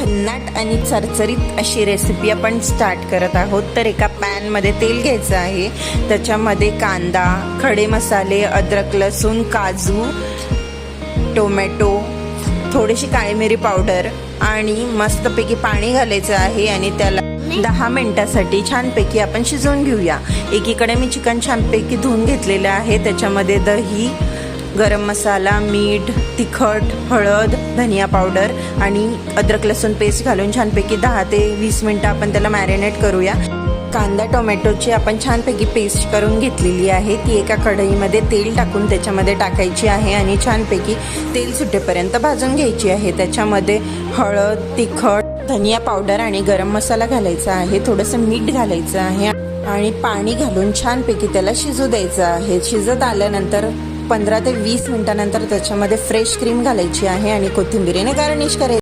भन्नाट आणि चरचरीत अशी रेसिपी आपण स्टार्ट करत आहोत. तर एका पॅनमध्ये तेल घ्यायचं आहे. त्याच्यामध्ये कांदा खडे मसाले अद्रक लसूण काजू टोमॅटो थोडीशी काळी मिरी पावडर आणि मस्तपैकी पाणी घालायचं आहे आणि त्याला दहा मिनिटासाठी छानपैकी आपण शिजवून घेऊया. एकीकडे मी चिकन छानपैकी धुवून घेतलेलं आहे. त्याच्यामध्ये दही गरम मसाला मीठ तिखट हळद धनिया पावडर आणि अद्रक लसूण पेस्ट घालून छानपैकी दहा ते वीस मिनटं आपण त्याला मॅरिनेट करूया. कांदा टोमॅटोची आपण छानपैकी पेस्ट करून घेतलेली आहे. ती एका कढईमध्ये तेल टाकून त्याच्यामध्ये टाकायची आहे आणि छानपैकी तेल सुटेपर्यंत भाजून घ्यायची आहे. त्याच्यामध्ये हळद तिखट धनिया पावडर आणि गरम मसाला घालायचा आहे. थोडंसं मीठ घालायचं आहे आणि पाणी घालून छानपैकी त्याला शिजू द्यायचं आहे. शिजत आल्यानंतर पंधरा ते वीस मिनिटानंतर त्याच्यामध्ये फ्रेश क्रीम घालायची आहे आणि कोथिंबीरीने गार्निश करायची.